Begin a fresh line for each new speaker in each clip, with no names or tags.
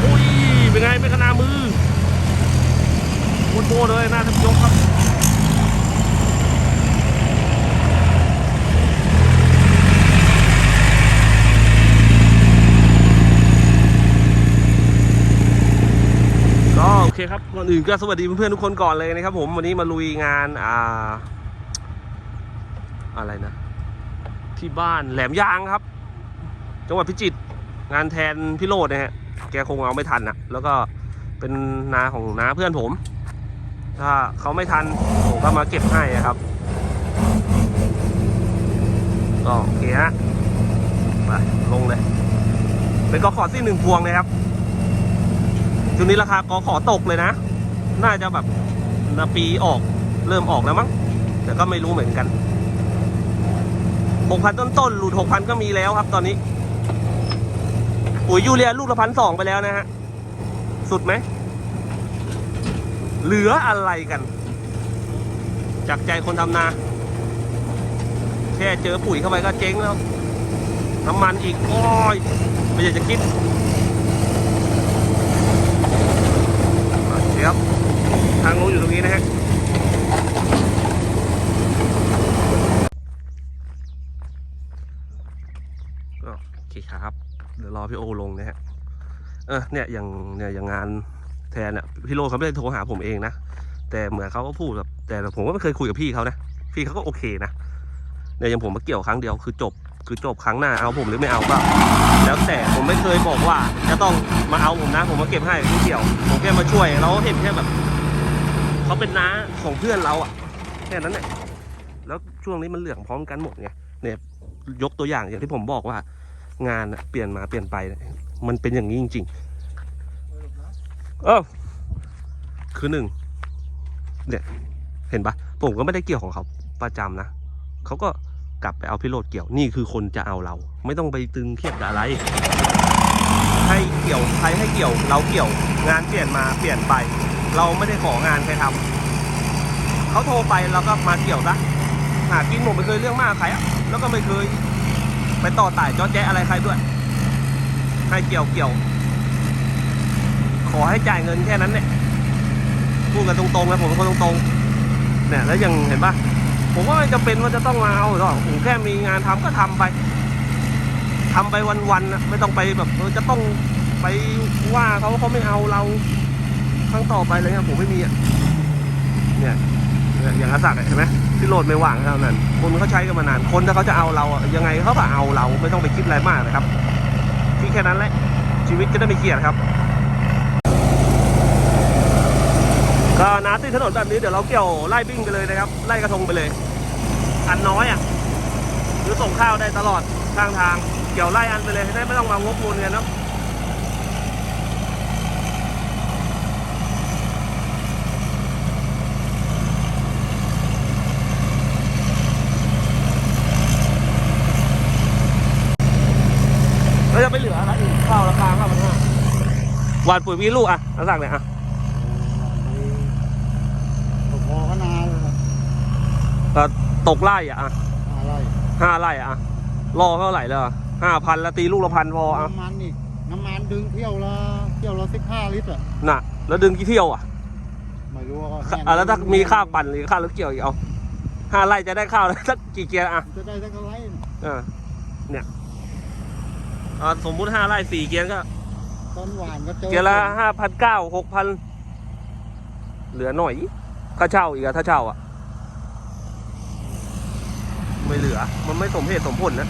โหเป็นไงเป็นขนามือโคตรโบเลยหน้าท่านผู้ชมครับก็โอเคครับก่อนอื่นก็สวัสดีเพื่อนๆทุกคนก่อนเลยนะครับผมวันนี้มาลุยงานอ่าอะไรนะ ที่บ้านแหลมยางครับ จังหวัดพิจิตรงานแทนพี่โรดนะฮะ แกคงเอาไม่ทันอะแล้วก็เป็นนาของน้าเพื่อนผม ถ้าเขาไม่ทันผมก็มาเก็บให้อะครับก็โอเคฮะไปลงเลย เป็นกอขอซี่หนึ่งพวงเลยครับช่วงนี้ราคากอขอตกเลยนะ น่าจะแบบนาปีออกเริ่มออกแล้วมั้งแต่ก็ไม่รู้เหมือนกันหกพันต้นๆหลุดหกพันก็มีแล้วครับตอนนี้ ปุ๋ยยูเรียลูกละพันสองไปแล้วนะฮะ สุดไหม เหลืออะไรกัน จากใจคนทำนา แค่เจอปุ๋ยเข้าไปก็เจ๊งแล้ว น้ำมันอีก โอ้ย ไม่อยากจะคิดเดี๋ยวทางนู้นอยู่ตรงนี้นะฮะ ก็โอเคครับ เดี๋ยวรอพี่โอลงนะฮะ เออเนี่ยอย่างเนี่ยอย่างงานแทนเนี่ยพี่โรจน์เขาไม่ได้โทรหาผมเองนะแต่เหมือนเขาก็พูดแบบแต่ผมก็ไม่เคยคุยกับพี่เขานะพี่เขาก็โอเคนะเนี่ยอย่างผมมาเกี่ยวครั้งเดียวคือจบคือจบครั้งหน้าเอาผมหรือไม่เอาก็แล้วแต่ผมไม่เคยบอกว่า จะต้องมาเอาผมนะ ผมมาเก็บให้ไม่เกี่ยว ผมแค่มาช่วย เราเห็นแค่แบบเขาเป็นน้าของเพื่อนเราอะแค่นั้นแหละแล้วช่วงนี้มันเหลืองพร้อมกันหมดไงเนี่ยยกตัวอย่างอย่างที่ผมบอกว่า งานเปลี่ยนมาเปลี่ยนไป มันเป็นอย่างนี้จริงๆเออคือหนึ่งเนี่ยเห็นปะผมก็ไม่ได้เกี่ยวของเขาประจำนะเขาก็กลับไปเอาพิโรดเกี่ยวนี่คือคนจะเอาเรา ไม่ต้องไปตึงเครียดกับอะไร ให้เกี่ยวใครให้เกี่ยว เราเกี่ยวงานเปลี่ยนมาเปลี่ยนไป เราไม่ได้ของานใครทำเขาโทรไปเราก็มาเกี่ยวซะหากินผมไม่เคยเรื่องมากใครอะแล้วก็ไม่เคย ไปต่อต่ายจอแจ๊อะไรใครด้วย ให้เกี่ยวเกี่ยว ขอให้จ่ายเงินแค่นั้นเนี่ยพูดกันตรงๆนะผมเป็นคนตรงๆเนี่ยแล้วยังเห็นปะผมว่าไม่จำเป็นว่าจะต้องมาเอาหรอกผมแค่มีงานทำก็ทำไปทำไปวันๆนะไม่ต้องไปแบบจะต้องไปว่าเขาว่าเขาไม่เอาเราครั้งต่อไปเลยครับผมไม่มีอะเนี่ยเนี่ยอย่างอาศักเห็นไหมที่โหลดไม่ว่างเท่านั้น คนเขาใช้กันมานาน คนถ้าเขาจะเอาเราอะยังไงเขาก็เอาเราไม่ต้องไปคิดอะไรมากนะครับ ค่นั้นแหละ ชีวิตจะได้ไม่เครียดครับ ก็น้ำที่ถนนแบบนี้เดี๋ยวเราเกี่ยวไล่บิ้งไปเลยนะครับ ไล่กระทงไปเลย อันน้อยอะหรือส่งข้าวได้ตลอดทางทาง เกี่ยวไล่อันไปเลยได้ไม่ต้องมางบมูลกันเนาะ แล้วจะไปเหลืออะไรอีกข้าวราคาข้าวมันห้าหวานปุ๋ยมีลูกอะเอาสั่งเลยอะ
พอก็นานเลยนะ
ก็ตกไล่อะอะ
อะไร
ห้าไร่อะรอเท่าไหร่แล้วห้าพันแล้วตีลูกละพันพออะ
น้ำมันอีกน้ำมันดึงเที่ยวละเที่ยวละสิบห้าลิตรอะ
น่ะ แล้วดึงกี่เที่ยวอะ
ไม่รู้ว่า
อะแล้วถ้ามีค่าปั่นหรือค่ารถเกี่ยวอีกเอาห้าไร่จะได้ข้าวแล้วสักกี่เกียร์อะ
จะได้สักเท่าไหร่
อ่าเนี่ย อ่าสมมุติห้าไร่สี่เกียร์ก็
ต้นหวานก็เจอ
เกียร์ละห้าพันเก้าหกพันเหลือหน่อยค่าเช่าอีกอะถ้าเช่าอะไม่เหลือ มันไม่สมเหตุสมผลนะ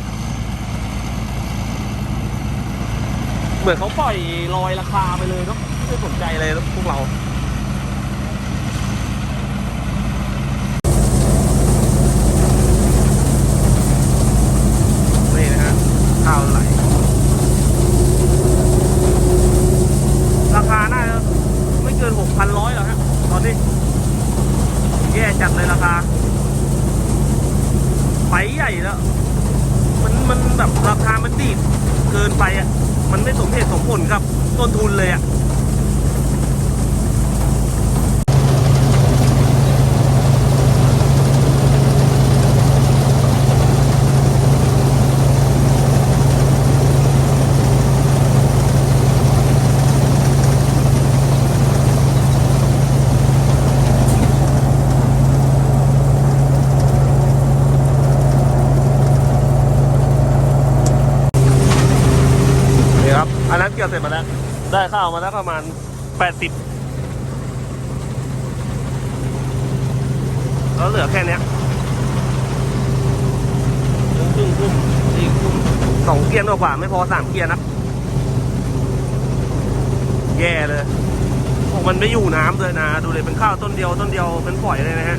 เหมือนเขาปล่อยลอยราคาไปเลยเนาะไม่ได้สนใจเลยพวกเรา นี่นะฮะข้าวไหล ราคาน่าจะไม่เกินหก พันร้อยเหรอฮะตอนนี้แย่จัดเลยราคาไปใหญ่แล้ว มันมันแบบราคามันดีดเกินไปอะ มันไม่สมเหตุสมผลครับ ต้นทุนเลยอะ อันนั้นเกี่ยวเสร็จมาแล้ว ได้ข้าวมาแล้วประมาณแปดสิบแล้วเหลือแค่นี้ยครึ่งครึ่งอีกครึ่งสองเกียร์กว่าไม่พอสามเกียร์นะแย่เลยพวกมันไม่อยู่น้ำเลยนะ ดูเลยเป็นข้าวต้นเดียวต้นเดียวเป็นฝอยเลยนะฮะ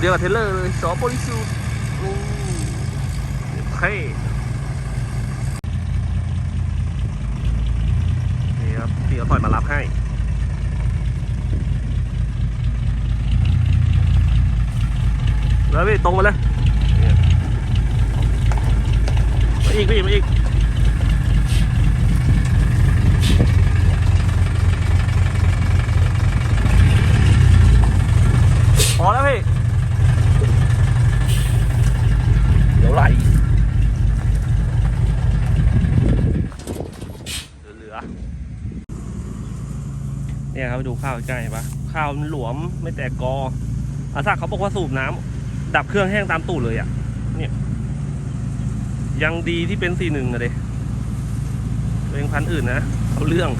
เดียวกับเทเลอร์เลยสอโปลิซูนี่เท่นี่ครับพี่เขาถอยมารับให้แล้วพี่ตรงมาเลยมาอีกพี่มาอีก พอแล้วพี่ เดี๋ยวไหลเหลือๆเนี่ยครับดูข้าวใกล้ปะข้าวหลวมไม่แตกกออาซากเขาบอกว่าสูบน้ำดับเครื่องแห้งตามตูดเลยอะ เนี่ย ยังดีที่เป็นสี่หนึ่งอะเดเป็นพันอื่นนะเอาเรื่อง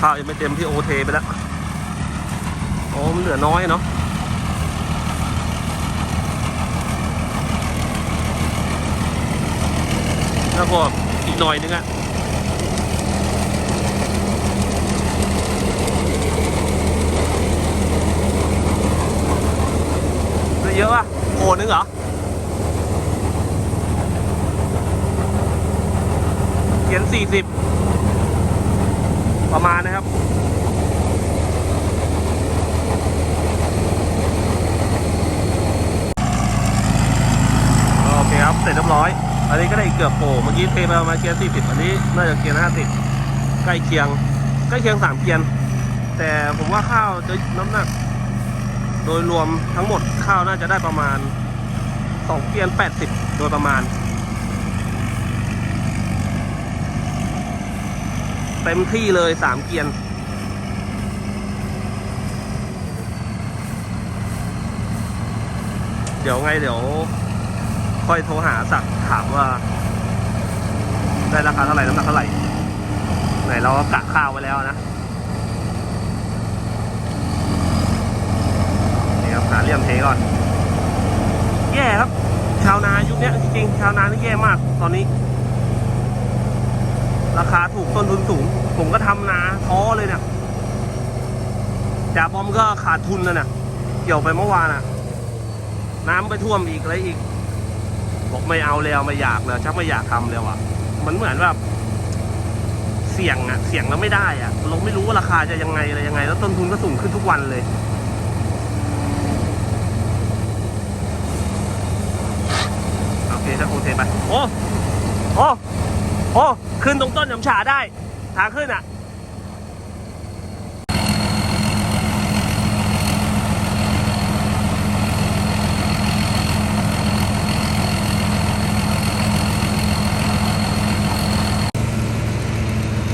ข้าวยังไม่เต็มที่โอเทไปแล้วโอ้มันเหลือน้อยเนาะแล้วก็อีกหน่อยนึงอะได้เยอะป่ะโอนึงเหรอเขียนสี่สิบ ประมาณนะครับโอเคครับเสร็จเรียบร้อย อันนี้ก็ได้เกือบโปรเมื่อกี้เทไปประมาณเกียร์สี่สิบอันนี้น่าจะเกียร์ห้าสิบใกล้เคียงใกล้เคียงสามเกียร์แต่ผมว่าข้าวจะน้ำหนัก โดยรวมทั้งหมดข้าวน่าจะได้ประมาณสองเกียร์แปดสิบโดยประมาณ เต็มที่เลยสามเกียร์เดี๋ยวไงเดี๋ยว ค่อยโทรหาสักถามว่า ได้ราคาเท่าไหร่น้ำหนักเท่าไหร่ ไหนเรากะข้าวไว้แล้วนะนี่ครับหาเลี่ยมเทก่อน แย่ครับ ชาวนายุคนี้จริงๆ ชาวนานี่แย่มากตอนนี้ ราคาถูกต้นทุนสูง ผมก็ทำนาท้อเลยเนี่ยจ่าบอมก็ขาดทุนแล้วเนี่ยเกี่ยวไปเมื่อวานอะน้ำไปท่วมอีกอะไรอีก บอกไม่เอาแล้วไม่อยากแล้วชักไม่อยากทำแล้วอะ มันเหมือนแบบเสี่ยงอะ เสี่ยงแล้วไม่ได้อะเราไม่รู้ว่าราคาจะยังไงอะไรยังไง แล้วต้นทุนก็สูงขึ้นทุกวันเลยโอเคถ้าโอเคไปโอ้โอ้ โอ้ขึ้นตรงต้นยำฉาได้ ทางขึ้นอะ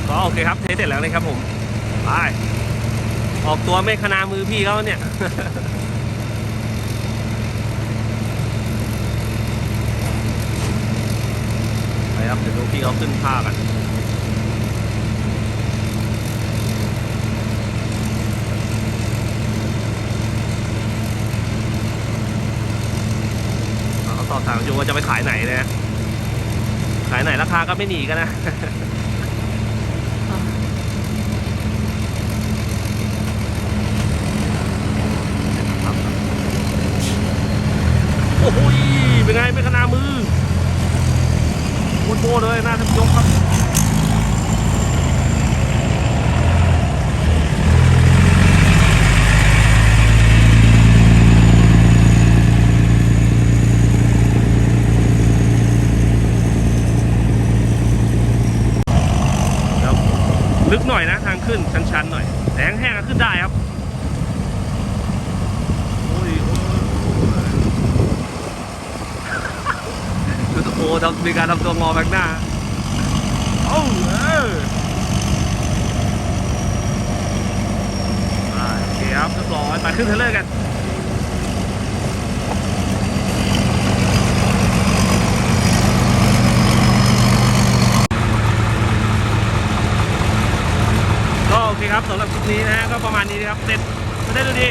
ก็โอเคครับ เทสเสร็จแล้วนะครับผม ไป ออกตัวไม่ขนามือพี่เขาเนี่ย ครับเดี๋ยวดูพี่เขาขึ้นผ้ากันเขาสอบถามอยู่ว่าจะไปขายไหนนะขายไหนราคาก็ไม่หนีกันนะโอ้โหยเป็นไงเป็นขนามือ คุณโบเลยหน้าทับยกครับครับลึกหน่อยนะทางขึ้นชันๆหน่อยแต่แห้งๆก็ขึ้นได้ครับ โอ้ยโอ้ยโอ้ยดูสโอทำมี การทำตัวงอแบกหน้าโอ้เออโอเคครับเรียบร้อยไปขึ้นเทเลอร์กันก็โอเคครับสำหรับคลิปนี้นะฮะก็ประมาณนี้นะครับเสร็จไม่ได้ดูดี